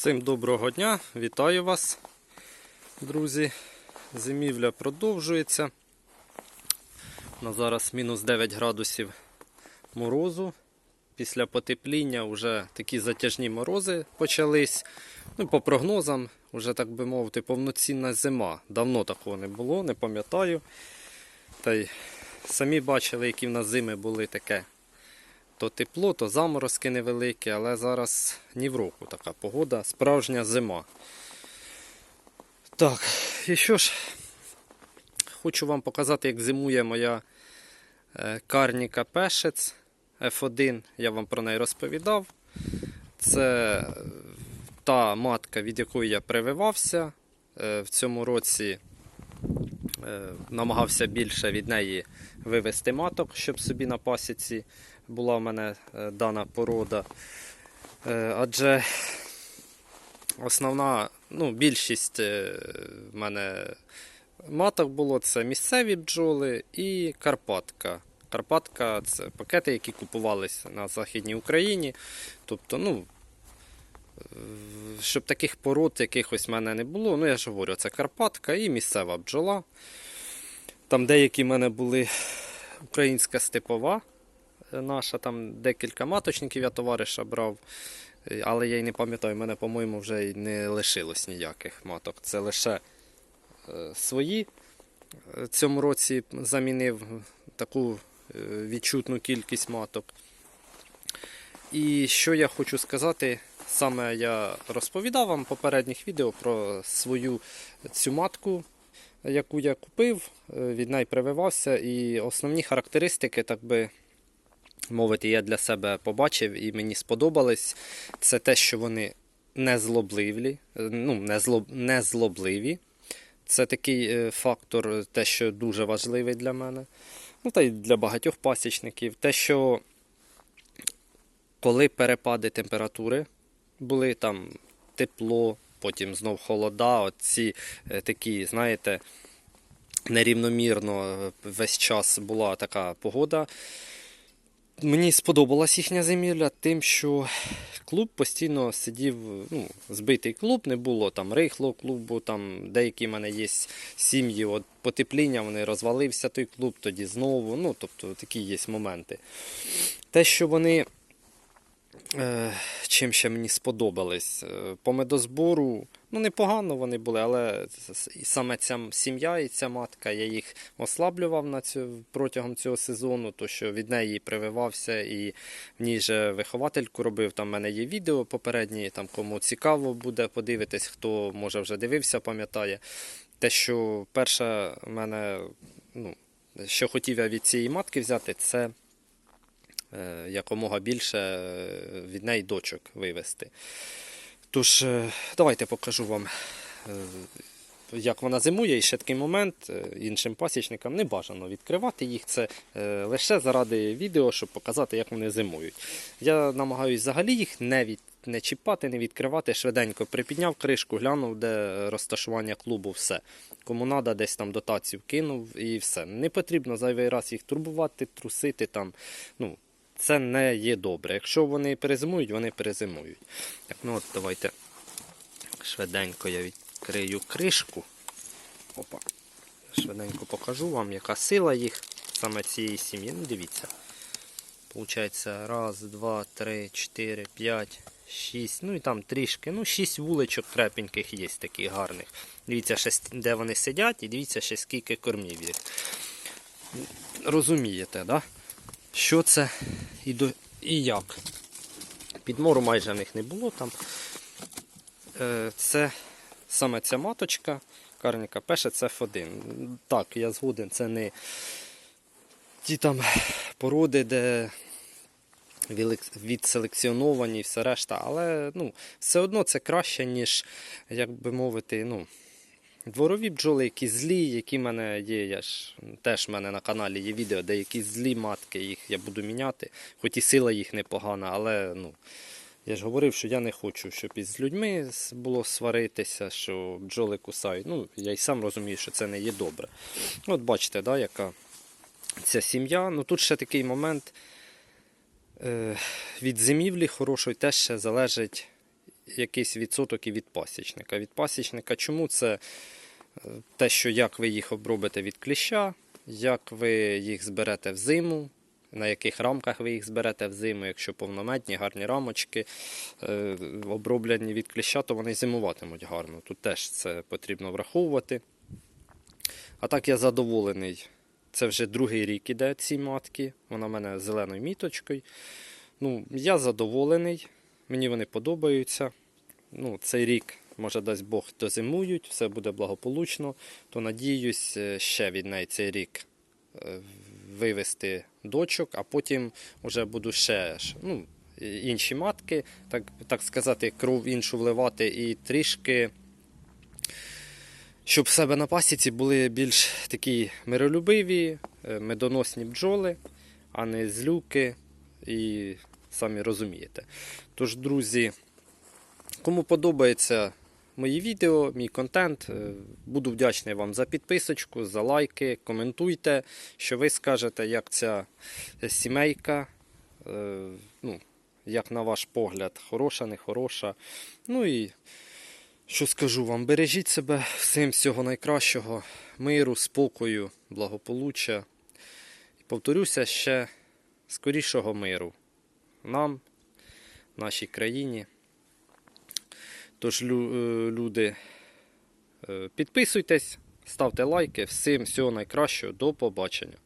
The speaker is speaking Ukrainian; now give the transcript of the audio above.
Всім доброго дня, вітаю вас, друзі. Зимівля продовжується. На зараз мінус 9 градусів морозу. Після потепління вже такі затяжні морози почались. Ну, по прогнозам, вже так би мовити, повноцінна зима. Давно такого не було, не пам'ятаю. Та й самі бачили, які в нас зими були таке то тепло, то заморозки невеликі, але зараз ні в року така погода, справжня зима. Так, і що ж, хочу вам показати, як зимує моя е, карніка Пешець F1. Я вам про неї розповідав. Це е, та матка, від якої я прививався. Е, В цьому році намагався більше від неї вивести маток, щоб собі на пасіці була в мене е, дана порода. Е, Адже основна, ну, більшість е, в мене маток було це місцеві бджоли і Карпатка. Карпатка це пакети, які купувалися на Західній Україні. Тобто, ну, е, щоб таких пород якихось в мене не було. Ну, я ж говорю, це Карпатка і місцева бджола. Там деякі в мене були українська степова наша, там декілька маточників я товариша брав, е, але я й не пам'ятаю, в мене, по-моєму, вже й не лишилось ніяких маток. Це лише е, свої. Е, Цьому році замінив таку е, відчутну кількість маток. І що я хочу сказати, саме я розповідав вам в попередніх відео про свою цю матку, яку я купив, е, від неї прививався, і основні характеристики, так би мовити, я для себе побачив і мені сподобались. Це те, що вони не злобливі, е, ну, не злобливі. Це такий е, фактор, те, що дуже важливий для мене. Ну, та й для багатьох пасічників. Те, що коли перепади температури були там тепло, потім знов холода, оці е, такі, знаєте, нерівномірно е, весь час була така погода. Мені сподобалась їхня зимівля тим, що клуб постійно сидів, ну, збитий клуб, не було там рихлого клубу, там деякі в мене є сім'ї, от потепління, вони розвалився той клуб, тоді знову. Ну, тобто такі є моменти. Те, що вони е, чим ще мені сподобались, е, по медозбору, ну непогано вони були, але саме ця сім'я і ця матка, я їх ослаблював на цю, протягом цього сезону, то що від неї прививався і в ній же виховательку робив. Там в мене є відео попередні, там кому цікаво буде подивитись, хто може вже дивився, пам'ятає. Те, що перше в мене, ну, що хотів я від цієї матки взяти, це якомога більше е, від неї дочок вивести. Тож, е, давайте покажу вам, е, як вона зимує. І ще такий момент е, іншим пасічникам не бажано відкривати їх. Це е, лише заради відео, щоб показати, як вони зимують. Я намагаюся взагалі їх не від. Не чіпати, не відкривати, швиденько припідняв кришку, глянув, де розташування клубу, все. Кому треба, десь там дотацію кинув і все. Не потрібно зайвий раз їх турбувати, трусити там. Ну, це не є добре. Якщо вони перезимують, вони перезимують. Так, ну от давайте швиденько я відкрию кришку. Опа. Швиденько покажу вам, яка сила їх саме цієї сім'ї. Ну, дивіться. Получається, раз, два, три, чотири, п'ять, шість. Ну і там трішки. Ну, шість вуличок крепеньких є таких гарних. Дивіться, ще, де вони сидять, і дивіться, ще скільки кормів їх. Розумієте? Да? що це і, до, і як. Підмору майже в них не було там. Е, Це саме ця маточка, карніка пеше це F1. Так, я згоден, це не ті там породи, де відселекціоновані і все решта, але ну, все одно це краще, ніж, як би мовити, ну, Дворові бджоли, які злі, які в мене є, я ж теж в мене на каналі є відео, де якісь злі матки, їх я буду міняти. Хоч і сила їх непогана, але ну, я ж говорив, що я не хочу, щоб із людьми було сваритися, що бджоли кусають. Ну, я й сам розумію, що це не є добре. От бачите, да, яка ця сім'я. Ну тут ще такий момент. Е, від зимівлі хорошої теж ще залежить якийсь відсоток і від пасічника. Від пасічника чому це те, що як ви їх обробите від кліща, як ви їх зберете в зиму, на яких рамках ви їх зберете в зиму, якщо повнометні, гарні рамочки е, оброблені від кліща, то вони зимуватимуть гарно. Тут теж це потрібно враховувати. А так я задоволений. Це вже другий рік іде ці матки. Вона в мене зеленою міточкою. Ну, я задоволений, мені вони подобаються. Ну, цей рік, може, дасть Бог, дозимують, все буде благополучно, то надіюсь е, ще від неї цей рік е, вивести дочок, а потім вже буду ще ну, інші матки, так, так сказати, кров іншу вливати і трішки. Щоб в себе на пасіці були більш такі миролюбиві, е, медоносні бджоли, а не злюки, і самі розумієте. Тож, друзі, кому подобається мої відео, мій контент, е, буду вдячний вам за підписочку, за лайки, коментуйте, що ви скажете, як ця сімейка, е, ну, як на ваш погляд, хороша, не хороша. Ну і що скажу вам, бережіть себе, всім всього найкращого, миру, спокою, благополуччя. Повторюся ще скорішого миру нам, нашій країні. Тож, е, люди, е, підписуйтесь, ставте лайки. Всім всього найкращого. До побачення.